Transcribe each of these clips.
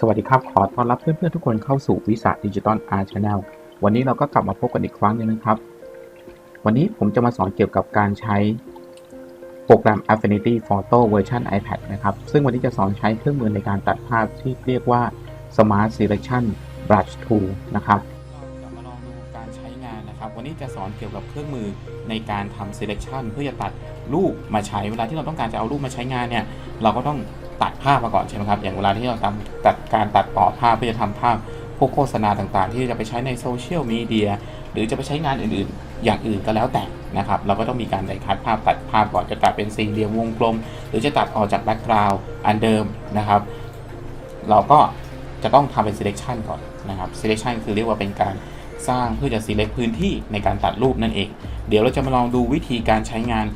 สวัสดีครับ ขอต้อนรับเพื่อนๆทุกคนเข้าสู่วิสาดิจิตอลอาร์ชาแนลวันนี้เราก็กลับมาพบกันอีกครั้งหนึงนะครับ วันนี้ผมจะมาสอนเกี่ยวกับการใช้โปรแกรม Affinity Photo เวอร์ชัน iPad นะครับ ซึ่งวันนี้จะสอนใช้เครื่องมือในการตัดภาพที่เรียกว่า Smart Selection Brush Tool นะครับเราจะมาลองดูการใช้งานนะครับ วันนี้จะสอนเกี่ยวกับเครื่องมือในการทำ selection เพื่อจะตัดรูปมาใช้ เวลาที่เราต้องการจะเอารูปมาใช้งานเนี่ย เราก็ต้อง ตัดภาพมาก่อนใช่ไหมครับ อย่างเวลาที่เราทำตัดการตัดต่อภาพเพื่อจะทำภาพพวกโฆษณาต่างๆ ที่จะไปใช้ในโซเชียลมีเดียหรือจะไปใช้งานอื่นๆ อย่างอื่นก็แล้วแต่นะครับ เราก็ต้องมีการไดคัดภาพตัดภาพก่อนจะตัดเป็นสี่เหลี่ยมวงกลม หรือจะตัดออกจากแบ็กกราวด์อันเดิมนะครับ เราก็จะต้องทำเป็น selection ก่อนนะครับ selection คือเรียกว่าเป็นการสร้างเพื่อจะ select พื้นที่ในการตัดรูปนั่นเอง เดี๋ยวเราจะมาลองดูวิธีการใช้งาน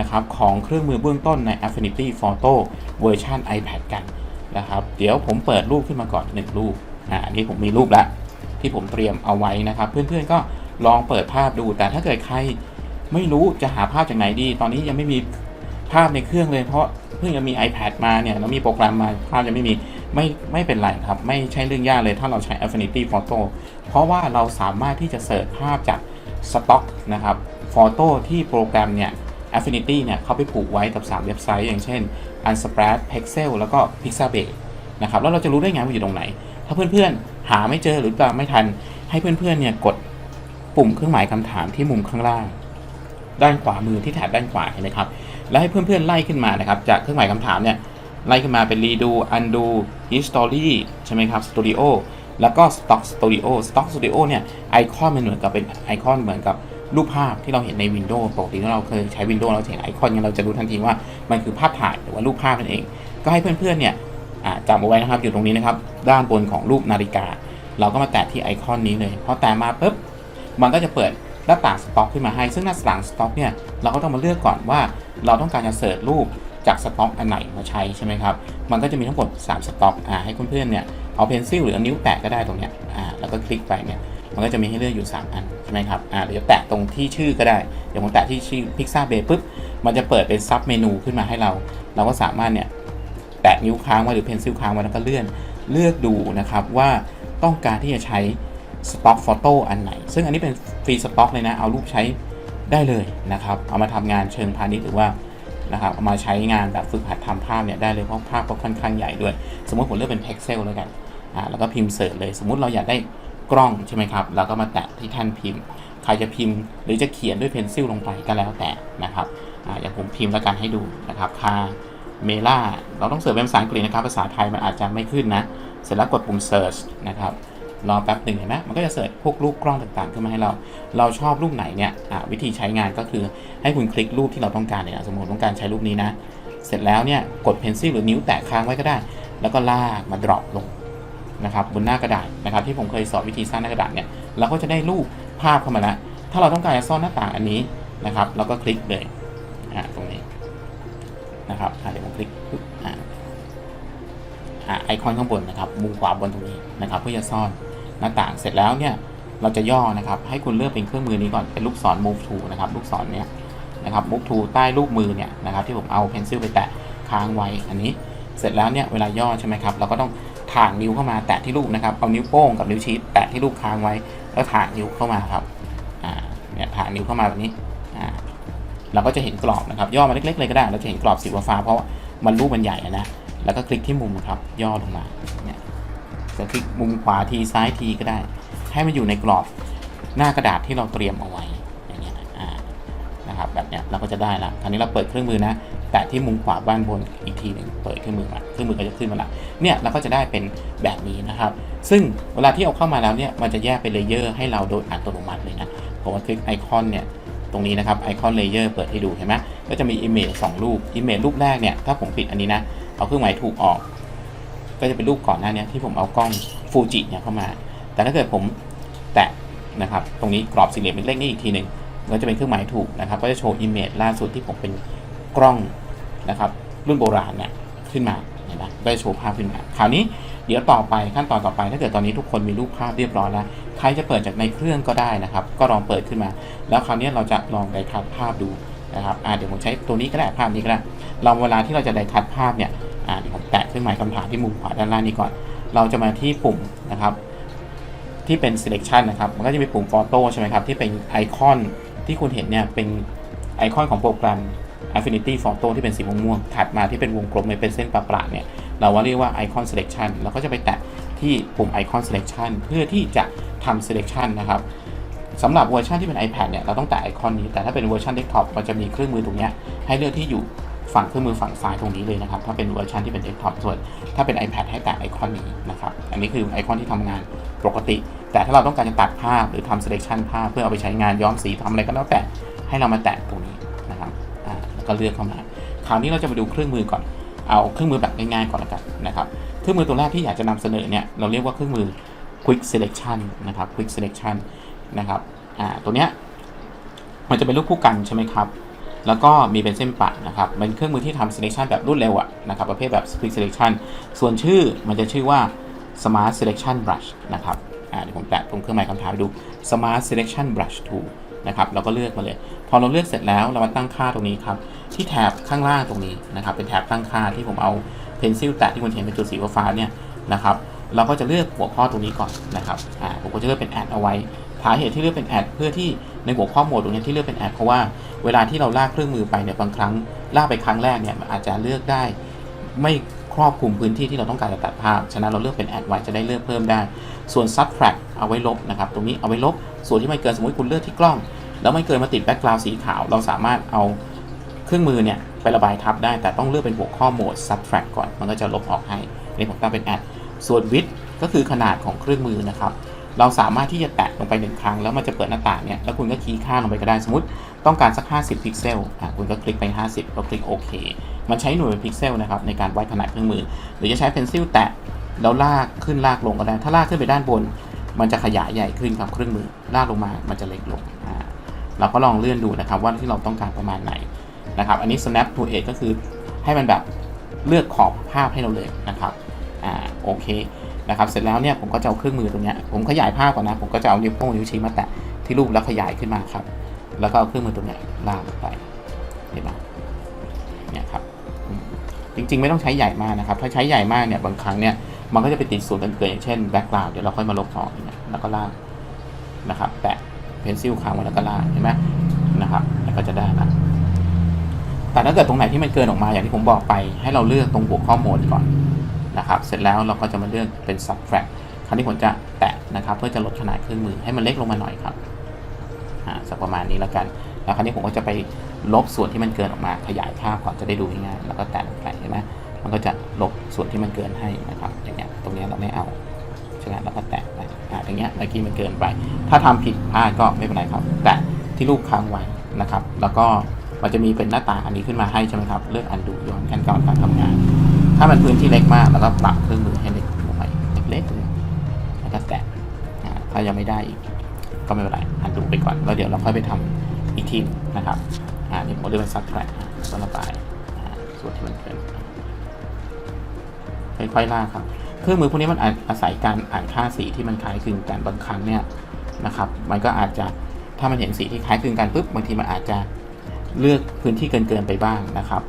นะครับของเครื่องมือเบื้องต้นใน Affinity Photo เวอร์ชัน iPad กันนะครับเดี๋ยวผมเปิดรูปขึ้นมาก่อน 1 รูปอ่านนี้ผมมีรูปล้วที่ผมเตรียมเอาไว้นะครับ เพื่อนๆก็ลองเปิดภาพดู แต่ถ้าเกิดใครไม่รู้จะหาภาพจากไหนดี ตอนนี้ยังไม่มีภาพในเครื่องเลย เพราะเพิ่งจะมี iPad มาเนี่ยแล้วมีโปรแกรมมาภาพยังไม่มีไม่ไม่เป็นไรครับ ไม่ใช่เรื่องยากเลยถ้าเราใช้ Affinity Photo เพราะว่าเราสามารถที่จะเสิร์ชภาพจากสต็อกนะครับโฟโต้ที่โปรแกรมเนี่ย Affinity เนี่ยเขาไปผูกไว้กับ 3 เว็บไซต์ อย่างเช่น Unsplash Pexel แล้วก็ Pixabay นะครับแล้วเราจะรู้ได้ไงว่าอยู่ตรงไหน ถ้าเพื่อนๆ หาไม่เจอหรือตามไม่ทัน ให้เพื่อนๆเนี่ยกดปุ่มเครื่องหมายคำถามที่มุมข้างล่าง ด้านขวามือที่แถบด้านขวาเห็นไหมครับแล้วให้เพื่อนๆไล่ขึ้นมานะครับจากเครื่องหมายคำถามเนี่ยไล่ขึ้นมาเป็น redo undo history ใช่ไหมครับ studio แล้วก็ stock studio stock studio เนี่ยไอคอนมันเหมือนกับเป็นไอคอนเหมือนกับ รูปภาพที่เราเห็นใน Windows ปกติเราเคยใช้ Windows เราเห็นไอคอนเนี่ยเราจะรู้ทันทีว่ามันคือภาพถ่ายหรือว่ารูปภาพนั่นเอง ก็ให้เพื่อนๆเนี่ยจำเอาไว้นะครับอยู่ตรงนี้นะครับ ด้านบนของรูปนาฬิกา เราก็มาแตะที่ไอคอนนี้เลยพอแตะมาปุ๊บมันก็จะเปิดหน้าต่างสต็อกขึ้นมาให้ ซึ่งหน้าต่างสต็อกเนี่ยเราก็ต้องมาเลือกก่อนว่าเราต้องการจะเสิร์ชรูปจากสต็อกอันไหนมาใช้ใช่ไหมครับ มันก็จะมีทั้งหมด3สต็อกอ่าให้เพื่อนๆเนี่ยเอาเพนซิลหรืออานิ้วแตะก็ได้ตรงเนี้ยอ่าแล้วก็คลิกไปเนี่ย มันก็จะมีให้เลือกอยู่ 3 อันใช่ไหมครับอ่าหรือจะแตะตรงที่ชื่อก็ได้ เดี๋ยวผมแตะที่ชื่อ Pixabay ปุ๊บ มันจะเปิดเป็นซับเมนูขึ้นมาให้เรา เราก็สามารถเนี่ยแตะนิ้วค้างไว้หรือเพนซิลค้างไว้แล้วก็เลื่อนเลือกดูนะครับว่าต้องการที่จะใช้สต็อกโฟโต้อันไหน ซึ่งอันนี้เป็นฟรีสต็อกเลยนะ เอารูปใช้ได้เลยนะครับ เอามาทำงานเชิงพาณิชย์หรือว่านะครับเอามาใช้งานแบบฝึกหัดทำภาพเนี่ยได้เลยเพราะภาพก็ค่อนข้างใหญ่ด้วย สมมติผมเลือกเป็น Pixel แล้วกันอ่าแล้วก็พิมพ์เสิร์ชเลย สมมติเราอยากได้ กล้องใช่ไหมครับเราก็มาแตะที่แท่านพิมพ์ ใครจะพิมพ์หรือจะเขียนด้วยเพนซิลลงไปก็แล้วแต่นะครับออย่างผมพิมพ์แล้วกันให้ดูนะครับคาเมล่าเราต้องเสิร์ชเป็นภาษาอังกฤษนะครับ ภาษาไทยมันอาจจะไม่ขึ้นนะ เสร็จแล้วกดปุ่ม search นะครับรอแป๊บหนึ่งเห็นไหมมันก็จะเสิร์ชพวกรูปกล้องต่างๆ ขึ้นมาให้เรา เราชอบรูปไหนเนี่ยวิธีใช้งานก็คือให้คุณคลิกรูปที่เราต้องการเนี่ยสมมติต้องการใช้รูปนี้นะ เสร็จแล้วเนี่ยกดเพนซิลหรือนิ้วแตะค้างไว้ก็ได้ แล้วก็ลากมาดรอปลง นะครับบนหน้ากระดาษนะครับ ที่ผมเคยสอนวิธีสร้างหน้ากระดาษเนี่ยเราก็จะได้รูปภาพเข้ามาแล้วถ้าเราต้องการจะซ่อนหน้าต่างอันนี้นะครับเราก็คลิกเลยอ่าตรงนี้นะครับเดี๋ยวผมคลิกอ่าไอคอนข้างบนนะครับมุมขวาบนตรงนี้นะครับ เพื่อจะซ่อนหน้าต่างเสร็จแล้วเนี่ยเราจะย่อนะครับ ให้คุณเลือกเป็นเครื่องมือนี้ก่อนเป็นลูกศร move to นะครับ ลูกศรเนี้ยนะครับ move to ใต้รูปมือเนี่ยนะครับ ที่ผมเอาเพนซิลไปแตะค้างไว้อันนี้ เสร็จแล้วเนี่ยเวลาย่อใช่ไหมครับ เราก็ต้อง ถ่างนิ้วเข้ามาแตะที่รูปนะครับ เอานิ้วโป้งกับนิ้วชี้แตะที่รูปค้างไว้ แล้วถ่างนิ้วเข้ามาครับ อ่า เนี่ยถ่างนิ้วเข้ามาแบบนี้ อ่า เราก็จะเห็นกรอบนะครับ ย่อมาเล็กๆเลยก็ได้ เราจะเห็นกรอบสีฟ้าเพราะว่ามันรูปมันใหญ่นะ แล้วก็คลิกที่มุมครับ ย่อลงมา เนี่ย จะคลิกมุมขวาทีซ้ายทีก็ได้ ให้มันอยู่ในกรอบหน้ากระดาษที่เราเตรียมเอาไว้ อย่างเงี้ย อ่า นะครับ แบบเนี้ยเราก็จะได้ละคราวนี้เราเปิดเครื่องมือนะ แตะที่มุมขวาบ้านบนอีกทีหนึ่งเปิดเครื่องมือมาเครื่องมือก็จะขึ้นมาละเนี่ยเราก็จะได้เป็นแบบนี้นะครับ ซึ่งเวลาที่เอาเข้ามาแล้วเนี่ยมันจะแยกเป็นเลเยอร์ให้เราโดยอัตโนมัติเลยนะผมว่าคลิกไอคอนเนี่ยตรงนี้นะครับไอคอนเลเยอร์เปิดให้ดูเห็นไหมก็จะมี Image สองรูป Image รูปแรกเนี่ยถ้าผมปิดอันนี้นะ เอาเครื่องหมายถูกออก ก็จะเป็นรูปก่อนหน้านี้ที่ผมเอากล้องฟูจิเนี่ยเข้ามา แต่ถ้าเกิดผมแตะนะครับตรงนี้กรอบสี่เหลี่ยมเล็กๆนี่อีกทีหนึ่งก็จะเป็นเครื่องหมายถูกนะครับ ก็จะโชว์ Image ล่าสุดที่ผมเป็นกล้อง นะครับรุ่นโบราณเนี่ยขึ้นมาเห็นไหมก็จะโชว์ภาพขึ้นมาคราวนี้เดี๋ยวต่อไปขั้นตอนต่อไป ถ้าเกิดตอนนี้ทุกคนมีรูปภาพเรียบร้อยแล้วใครจะเปิดจากในเครื่องก็ได้นะครับ ก็ลองเปิดขึ้นมา แล้วคราวนี้เราจะลองไดคัดภาพดูนะครับอ่าเดี๋ยวผมใช้ตัวนี้ก็ได้ภาพนี้ก็ได้เราเวลาที่เราจะไดคัดภาพเนี่ยอ่าเดี๋ยวผมแตะเครื่องหมายคำถามที่มุมขวาด้านล่างนี้ก่อน เราจะมาที่ปุ่มนะครับ ที่เป็น selection นะครับมันก็จะมีปุ่ม photo ใช่ไหมครับที่เป็นไอคอนที่คุณเห็นเนี่ยเป็นไอคอนของโปรแกรม Affinity Photo ที่เป็นสีม่วงๆถัดมาที่เป็นวงกลมเป็นเส้นประๆเนี่ย เราว่าเรียกว่า Icon Selection เราก็จะไปแตะที่ปุ่ม Icon Selection เพื่อที่จะทำ selection นะครับสำหรับเวอร์ชันที่เป็น iPad เนี่ย เราต้องแตะไอคอนนี้ แต่ถ้าเป็นเวอร์ชันเดสก์ท็อปมันจะมีเครื่องมือตรงนี้ให้เลือกที่อยู่ฝั่งเครื่องมือฝั่งซ้ายตรงนี้เลยนะครับ ถ้าเป็นเวอร์ชันที่เป็นเดสก์ท็อปส่วน ถ้าเป็น iPad ให้แตะไอคอนนี้นะครับ อันนี้คือไอคอนที่ทำงานปกติ แต่ถ้าเราต้องการจะตัดภาพหรือทำ selection ภาพเพื่อเอาไปใช้งานย้อมสีทำอะไรก็แล้วแต่ให้เรามาแตะตรงนี้ ก็เลือกเข้ามา คราวนี้เราจะมาดูเครื่องมือก่อน เอาเครื่องมือแบบง่ายๆก่อนละกันนะครับ เครื่องมือตัวแรกที่อยากจะนำเสนอเนี่ยเราเรียกว่าเครื่องมือ quick selection นะครับ quick selection นะครับอ่าตัวเนี้ยมันจะเป็นรูปคู่กันใช่ไหมครับ แล้วก็มีเป็นเส้นปะนะครับ เป็นเครื่องมือที่ทำ selection แบบรวดเร็วอะนะครับ ประเภทแบบ quick selection ส่วนชื่อมันจะชื่อว่า smart selection brush นะครับ อ่าเดี๋ยวผมแตะตรงเครื่องหมายคำถามดู smart selection brush tool นะครับเราก็เลือกมาเลย พอเราเลือกเสร็จแล้วเรามาตั้งค่าตรงนี้ครับที่แถบข้างล่างตรงนี้นะครับเป็นแถบตั้งค่าที่ผมเอาเพนซิลแตะที่คุณเห็นเป็นจุดสีฟ้าเนี่ยนะครับเราก็จะเลือกหัวข้อตรงนี้ก่อนนะครับอ่าผมก็จะเลือกเป็นแอดเอาไว้สาเหตุที่เลือกเป็นแอดเพื่อที่ในหัวข้อหมวดตรงนี้ที่เลือกเป็นแอดเพราะว่าเวลาที่เราลากเครื่องมือไปเนี่ยบางครั้งลากไปครั้งแรกเนี่ยมันอาจจะเลือกได้ไม่ครอบคลุมพื้นที่ที่เราต้องการจะตัดภาพ ฉะนั้นเราเลือกเป็นแอดไว้จะได้เลือกเพิ่มได้ ส่วน subtract เอาไว้ลบนะครับ ตรงนี้เอาไว้ลบ ส่วนที่ไม่เกินสมมติคุณเลือกที่กล้อง แล้วไม่เกินมาติดแบ็กกราวด์สีขาว เราสามารถเอาเครื่องมือเนี่ยไประบายทับได้ แต่ต้องเลือกเป็นหัวข้อโหมด subtract ก่อน มันก็จะลบออกให้อันนี่ผมตั้งเป็น add ส่วน width ก็คือขนาดของเครื่องมือนะครับ เราสามารถที่จะแตะลงไปหนึ่งครั้ง แล้วมันจะเปิดหน้าต่างเนี่ย แล้วคุณก็คีย์ค่าลงไปก็ได้ สมมติต้องการสัก 50 พิกเซล อะ คุณก็คลิกไป 50ก็คลิกโอเค มันใช้หน่วยเป็นพิกเซลนะครับในการวัดขนาดเครื่องมือ หรือจะใช้เพนซิลแตะแล้วลากขึ้นลากลงก็ได้ ถ้าลากขึ้นไปด้านบน มันจะขยายใหญ่ขึ้นครับเครื่องมือลากลงมา มันจะเล็กลงอ่าเราก็ลองเลื่อนดูนะครับว่าที่เราต้องการประมาณไหนนะครับ อันนี้ snap to edge ก็คือให้มันแบบเลือกขอบภาพให้เราเลยนะครับอ่าโอเคนะครับ เสร็จแล้วเนี่ยผมก็จะเอาเครื่องมือตรงเนี้ยผมขยายภาพก่อนนะ ผมก็จะเอานิ้วโป้งนิ้วชี้มาแตะที่รูปแล้วขยายขึ้นมาครับ แล้วก็เอาเครื่องมือตรงเนี้ยลากลงไปเห็นไหมเนี่ยครับจริงๆไม่ต้องใช้ใหญ่มากนะครับ ถ้าใช้ใหญ่มากเนี่ยบางครั้งเนี่ย มันก็จะไปติดส่วนเกินอย่างเช่นแบ็กกราวด์เดี๋ยวเราค่อยมาลบออกเนี่ยแล้วก็ลากนะครับแตะเพนซิลค้างไว้แล้วก็ลากเห็นไหมนะครับแล้วก็จะได้ละแต่ถ้าเกิดตรงไหนที่มันเกินออกมาอย่างที่ผมบอกไป ให้เราเลือกตรงหัวข้อโหมดก่อนนะครับ เสร็จแล้วเราก็จะมาเลือกเป็น subtract คราวนี้ผมจะแตะนะครับ เพื่อจะลดขนาดเครื่องมือให้มันเล็กลงมาหน่อยครับอ่าสักประมาณนี้แล้วกัน แล้วคราวนี้ผมก็จะไปลบส่วนที่มันเกินออกมาขยายภาพก่อนจะได้ดูง่ายๆแล้วก็แตะลงไปเห็นไหมมันก็จะ ลบส่วนที่มันเกินให้นะครับอย่างเงี้ยตรงเนี้ยเราไม่เอาใช่ไหมเราก็แตะไปอ่าอย่างเงี้ยเมื่อกี้มันเกินไป ถ้าทำผิดพลาดก็ไม่เป็นไรครับ แตะที่รูปค้างไว้นะครับ แล้วก็มันจะมีเป็นหน้าต่างอันนี้ขึ้นมาให้ใช่ไหมครับเลือกอันดูย้อนขั้นตอนการทำงาน ถ้ามันพื้นที่เล็กมากเราก็ปรับเครื่องมือให้เล็กลงไปเล็กๆเลยแล้วก็แตะถ้ายังไม่ได้อีกก็ไม่เป็นไรอันดูไปก่อนแล้วเดี๋ยวเราค่อยไปทำอีกทีนะครับอ่านี่ผมเรียกเป็นซับแทร็กก็ระบายส่วนที่มันเกิน ค่อยๆลากครับ เครื่องมือพวกนี้มันอาอาศัยการอ่านค่าสีที่มันคล้ายคลึงกันบางครั้งเนี่ยนะครับ มันก็อาจจะถ้ามันเห็นสีที่คล้ายคลึงกันปุ๊บบางทีมันอาจจะเลือกพื้นที่เกินๆไปบ้างนะครับ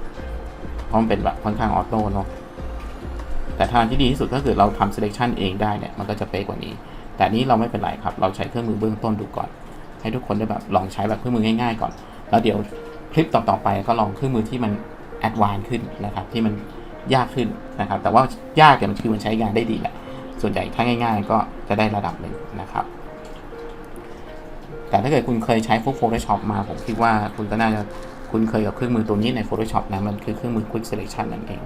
เพราะมันเป็นแบบค่อนข้างออโต้เนาะแต่ทางที่ดีที่สุดก็คือเราทำ selection เองได้เนี่ยมันก็จะเป๊ะกว่านี้ แต่นี้เราไม่เป็นไรครับ เราใช้เครื่องมือเบื้องต้นดูก่อน ให้ทุกคนได้แบบลองใช้แบบเครื่องมือง่าย ๆ ก่อน แล้วเดี๋ยวคลิปต่อๆไปก็ลองเครื่องมือที่มันแอดวานซ์ขึ้นนะครับที่มัน ยากขึ้นนะครับ แต่ว่ายากแต่มันคือมันใช้งานได้ดีแหละ ส่วนใหญ่ถ้าง่าย ๆ ก็จะได้ระดับหนึ่งนะครับ แต่ถ้าเกิดคุณเคยใช้พวก Photoshop มาผมคิดว่าคุณก็น่าจะคุณเคยกับเครื่องมือตัวนี้ใน Photoshop นะมันคือเครื่องมือ Quick Selection นั่นเอง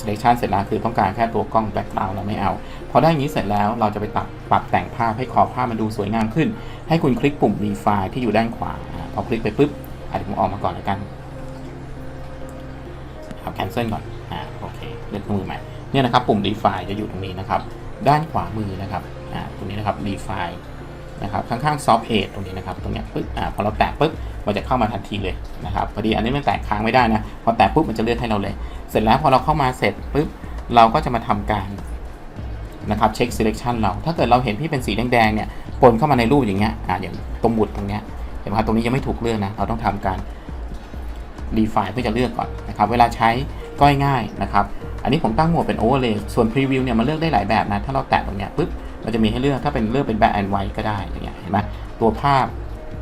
selection เสร็จแล้วคือต้องการแค่ตัวกล้อง background เราไม่เอา พอได้อย่างนี้เสร็จแล้วเราจะไปปรับปรับแต่งภาพให้ขอบภาพมันดูสวยงามขึ้น ให้คุณคลิกปุ่ม refine ที่อยู่ด้านขวา พอคลิกไปปุ๊บอะเดี๋ยวผมออกมาก่อนแล้วกันเอา cancel ก่อนอ่าโอเคเลือกเครื่องมือใหม่เนี่ยนะครับปุ่ม refine จะอยู่ตรงนี้นะครับ ด้านขวามือนะครับอ่าตรงนี้นะครับ refine นะครับข้างๆ soft edge ตรงนี้นะครับตรงนี้ปึ๊บอ่าพอเราแตะปุ๊บมันจะเข้ามาทันทีเลยนะครับพอดีอันนี้มันแตะค้างไม่ได้นะพอแตะปุ๊บมันจะเลือกให้เราเลย เสร็จแล้วพอเราเข้ามาเสร็จปุ๊บเราก็จะมาทำการนะครับเช็ค selection เรา ถ้าเกิดเราเห็นที่เป็นสีแดงๆเนี่ยปนเข้ามาในรูปอย่างเงี้ยอ่าอย่างตรงหมุดตรงเนี้ยเห็นไหมครับตรงนี้ยังไม่ถูกเลือกนะเราต้องทำการ define เพื่อจะเลือกก่อนนะครับเวลาใช้ก็ง่ายๆนะครับอันนี้ผมตั้งหมดเป็น overlay ส่วน preview เนี่ยมันเลือกได้หลายแบบนะถ้าเราแตะตรงเนี้ยปุ๊บ มันจะมีให้เลือกถ้าเป็นเลือกเป็น black and white ก็ได้อย่างเงี้ยเห็นไหมตัวภาพ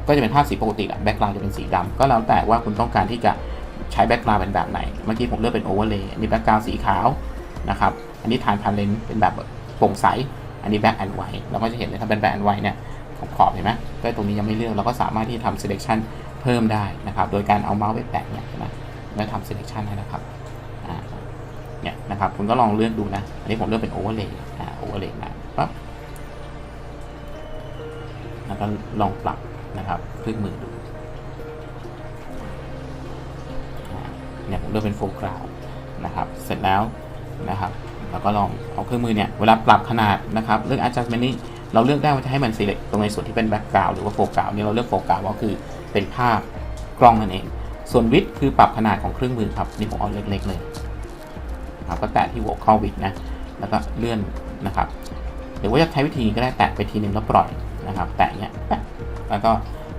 ก็จะเป็นภาพสีปกติแหละ background จะเป็นสีดำก็แล้วแต่ว่าคุณต้องการที่จะใช้ background เป็นแบบไหน เมื่อกี้ผมเลือกเป็น overlay อันนี้ background สีขาวนะครับ อันนี้ transparent เป็นแบบโปร่งใส อันนี้ black and white เราก็จะเห็นเลยถ้าเป็น black and white เนี่ยขอบขอบๆเห็นไหมก็ตรงนี้ยังไม่เลือกเราก็สามารถที่จะทำ selection เพิ่มได้นะครับ โดยการเอาเมาส์ไปแตะเนี่ยเห็นไหมแล้วทำ selection ให้นะครับอ่าเนี่ยนะครับ คุณก็ลองเลือกดูนะ อันนี้ผมเลือกเป็น overlay อ่า overlay มาปั๊บ ก็ลองปรับนะครับคลิกมือดูอ่าเนี่ยผมเลือกเป็น foreground นะครับ เสร็จแล้วนะครับแล้วก็ลองเอาเครื่องมือเนี่ยเวลาปรับขนาดนะครับเลือก adjustment นี้เราเลือกได้ว่าจะให้มัน select ตรงในส่วนที่เป็น background หรือว่า foreground นี่เราเลือก foreground ก็คือเป็นภาพกล้องนั่นเอง ส่วน width คือปรับขนาดของเครื่องมือครับนี่ผมเอาเล็กๆเลยครับก็แตะที่หัวข้อ width นะแล้วก็เลื่อนนะครับ หรือว่าจะใช้วิธีก็ได้แตะไปทีนึงแล้วปล่อย นะครับ แตะเนี้ยแล้วก็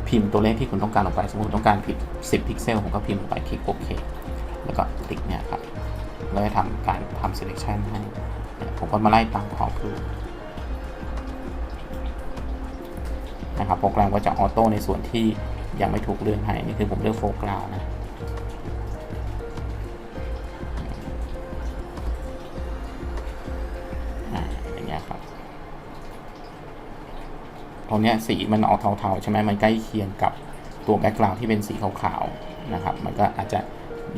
พิมพ์ตัวเลขที่คุณต้องการลงไป สมมติต้องการผิด 10 พิกเซลผมก็พิมพ์ลงไปคลิกโอเค แล้วก็คลิกเนี่ยครับแล้วจะทำการทำ selection ให้ผมก็มาไล่ตามขอบรูปนะครับโปรแกรมก็จะออโต้ในส่วนที่ยังไม่ถูกเลือกให้นี่คือผมเลือกโฟกัสนะ ตรงนี้สีมันออกเทาๆใช่ไหมมันใกล้เคียงกับตัวแบ็กกราวด์ที่เป็นสีขาวๆนะครับ มันก็อาจจะ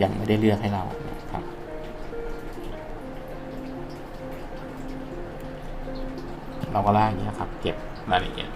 ยังไม่ได้เลือกให้เราครับเราก็ล่ากอย่างนี้ครับ เก็บรายละเอียด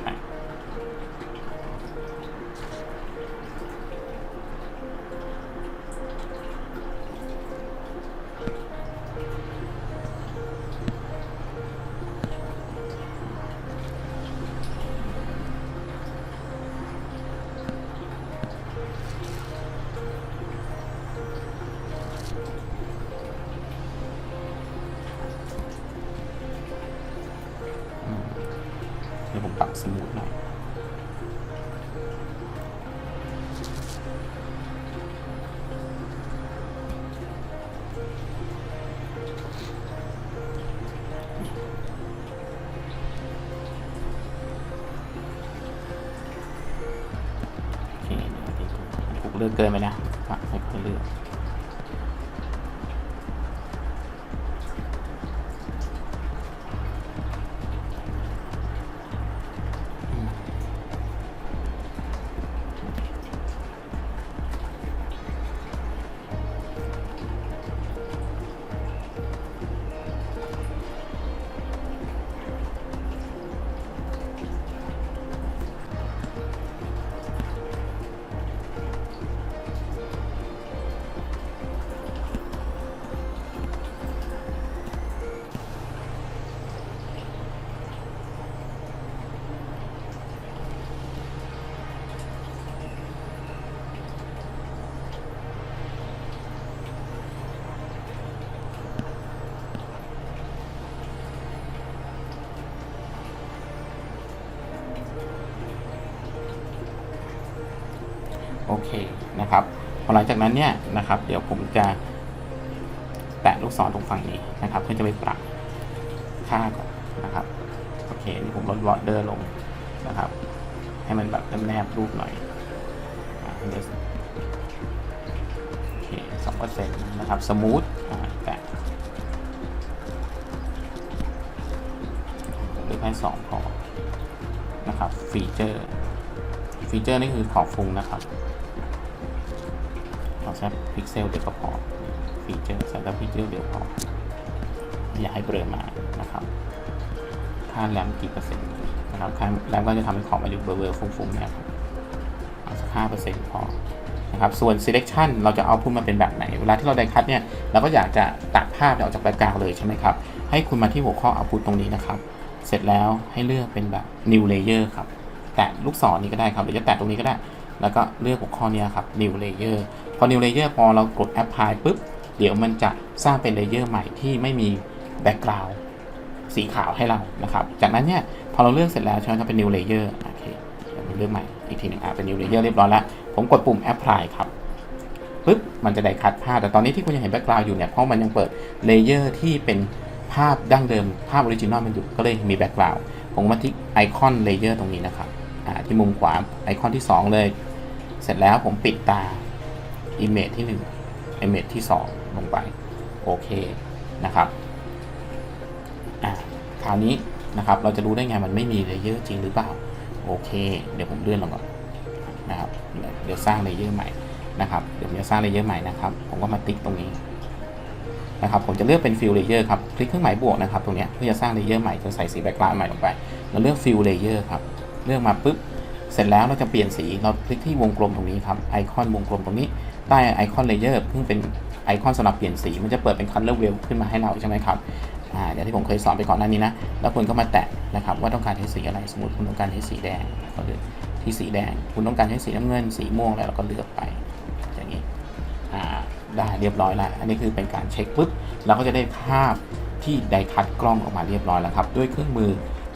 เกินไปนะ โอเคนะครับพอหลังจากนั้นเนี่ยนะครับ เดี๋ยวผมจะแตะลูกศรตรงฝั่งนี้นะครับ เพื่อจะไปปรับค่าก่อนนะครับโอเคนี่ผมลดบอร์เดอร์ลงนะครับ ให้มันแบบแนบรูปหน่อยอ่าเดี๋ยวโอเคสองเปอร์เซ็นต์นะครับสมูทแตะหรือให้สองพอนะครับฟีเจอร์ ฟีเจอร์นี่คือขอบฟุ้งนะครับเอาแค่พิกเซลเดียวก็พอฟีเจอร์ใส่แต่พิกเซลเดียวพออย่าให้เบลอมานะครับ ค่าแรมกี่เปอร์เซ็นต์นะครับค่าแรมก็จะทำให้ของมันดูเบลอๆฟุ้งๆเนะครับเอาสักห้าเปอร์เซ็นต์พอนะครับส่วน selection เราจะเอาพูดมมาเป็นแบบไหน เวลาที่เราได้คัดเนี่ยเราก็อยากจะตัดภาพออกจากแบ็กกราวเลยใช่ไหมครับ ให้คุณมาที่หัวข้อ output ตรงนี้นะครับ เสร็จแล้วให้เลือกเป็นแบบ new layer ครับ แตะลูกศรนี้ก็ได้ครับหรือจะแตะตรงนี้ก็ได้ แล้วก็เลือกหัวข้อนี้ครับ new layer พอ new layer พอเรากด apply ปุ๊บ เดี๋ยวมันจะสร้างเป็น layer ใหม่ที่ไม่มี background สีขาวให้เรานะครับ จากนั้นเนี่ยพอเราเลือกเสร็จแล้วใช่ไหมครับเป็น new layer โอเคเดี๋ยวผมเลือกใหม่อีกทีหนึงอะเป็น new layer เรียบร้อยแล้ว ผมกดปุ่ม apply ครับปึ๊บมันจะได้คัดภาพ แต่ตอนนี้ที่คุณยังเห็นแบ็กกราวด์อยู่เนี่ย เพราะมันยังเปิดเลเยอร์ที่เป็นภาพดั้งเดิม ภาพออริจินอลมันอยู่ ก็เลยมีแบ็กกราวด์ผมมาที่ไอคอนเลเยอร์ตรงนี้นะครับ ที่มุมขวาไอคอนที่ 2 เลย เสร็จแล้วผมปิดตา Image ที่1 Image ที่ 2 ลงไป โอเคนะครับอ่าคราวนี้นะครับเราจะรู้ได้ไงมันไม่มีเลเยอร์จริงหรือเปล่า โอเค เดี๋ยวผมเลื่อนลงก่อนนะครับเดี๋ยวสร้างเลเยอร์ใหม่นะครับเดี๋ยวผมจะสร้างเลเยอร์ใหม่นะครับ ผมก็มาติ๊กตรงนี้นะครับผมจะเลือกเป็นฟิลเลเยอร์ครับ คลิกเครื่องหมายบวกนะครับตรงนี้เพื่อจะสร้างเลเยอร์ใหม่จะใส่สีแบ็กกราวด์ใหม่ลงไปเราเลือกฟิลเลเยอร์ครับ เลือกมาปุ๊บ เสร็จแล้วเราจะเปลี่ยนสีเราคลิกที่วงกลมตรงนี้ครับไอคอนวงกลมตรงนี้ใต้ไอคอนเลเยอร์เพิ่งเป็นไอคอนสำหรับเปลี่ยนสี มันจะเปิดเป็น color wheel ขึ้นมาให้เราใช่ไหมครับอ่าอย่างที่ผมเคยสอนไปก่อนหน้านี้นะ แล้วคุณก็มาแตะนะครับว่าต้องการใช้สีอะไรสมมติคุณต้องการใช้สีแดงก็เลือกที่สีแดง คุณต้องการใช้สีน้ำเงิน สีม่วงอะไรเราก็เลือกไปอย่างนี้อ่าได้เรียบร้อยแล้วอันนี้คือเป็นการเช็คปุ๊บเราก็จะได้ภาพที่ได้คัดกล้องออกมาเรียบร้อยแล้วครับ ด้วยเครื่องมือ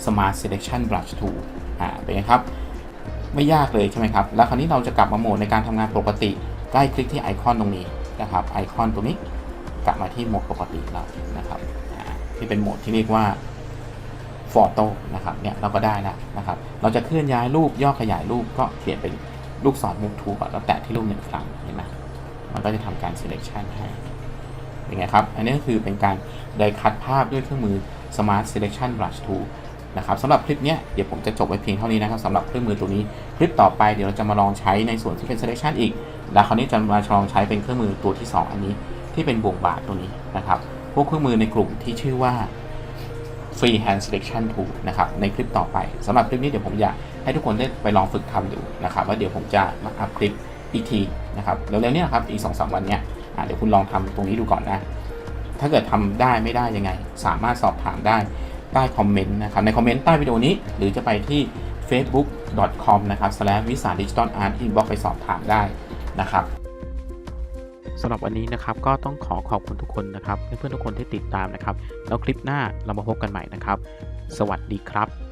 Smart Selection Brush Tool อ่าเป็นไงครับ ไม่ยากเลยใช่ไหมครับ แล้วคราวนี้เราจะกลับมาโหมดในการทำงานปกติใกล้คลิกที่ไอคอนตรงนี้นะครับ ไอคอนตรงนี้กลับมาที่โหมดปกติเรานะครับที่เป็นโหมดที่เรียกว่าฟอโต้นะครับเนี่ยเราก็ได้แล้วนะครับ เราจะเคลื่อนย้ายรูปย่อขยายรูปก็เปลี่ยนเป็นลูกศรมุกทูก่อนแล้วแตะที่รูปหนึ่งครั้งเห็นไหมมันก็จะทำการ selection ให้เป็นไงครับ อันนี้ก็คือเป็นการได้คัดภาพด้วยเครื่องมือ Smart Selection Brush Tool นะครับสำหรับคลิปนี้เดี๋ยวผมจะจบไว้เพียงเท่านี้นะครับสำหรับเครื่องมือตัวนี้ คลิปต่อไปเดี๋ยวเราจะมาลองใช้ในส่วนที่เป็น selection อีก แล้วคราวนี้จะมาลองใช้เป็นเครื่องมือตัวที่ 2 อันนี้ ที่เป็นบ่วงบาทตัวนี้นะครับพวกเครื่องมือในกลุ่มที่ชื่อว่า Freehand Selection Tool นะครับในคลิปต่อไปสำหรับคลิปนี้เดี๋ยวผมอยากให้ทุกคนได้ไปลองฝึกทำดูนะครับว่าเดี๋ยวผมจะมาอัพคลิปอีกทีนะครับเร็วๆเนี้ครับอีก2องสวันเนี้ยเดี๋ยวคุณลองทำตรงนี้ดูก่อนนะถ้าเกิดทำได้ไม่ได้ยังไง สามารถสอบถามได้ ใต้คอมเมนต์นะครับในคอมเมนต์ใต้วิดีโอนี้ หรือจะไปที่ facebook.com นะครับ slash วิสาดิจิตอลอาร์ตอินบ็อกไปสอบถามได้นะครับสำหรับวันนี้นะครับก็ต้องขอขอบคุณทุกคนนะครับเพื่อนๆทุกคนที่ติดตามนะครับ แล้วคลิปหน้าเรามาพบกันใหม่นะครับ สวัสดีครับ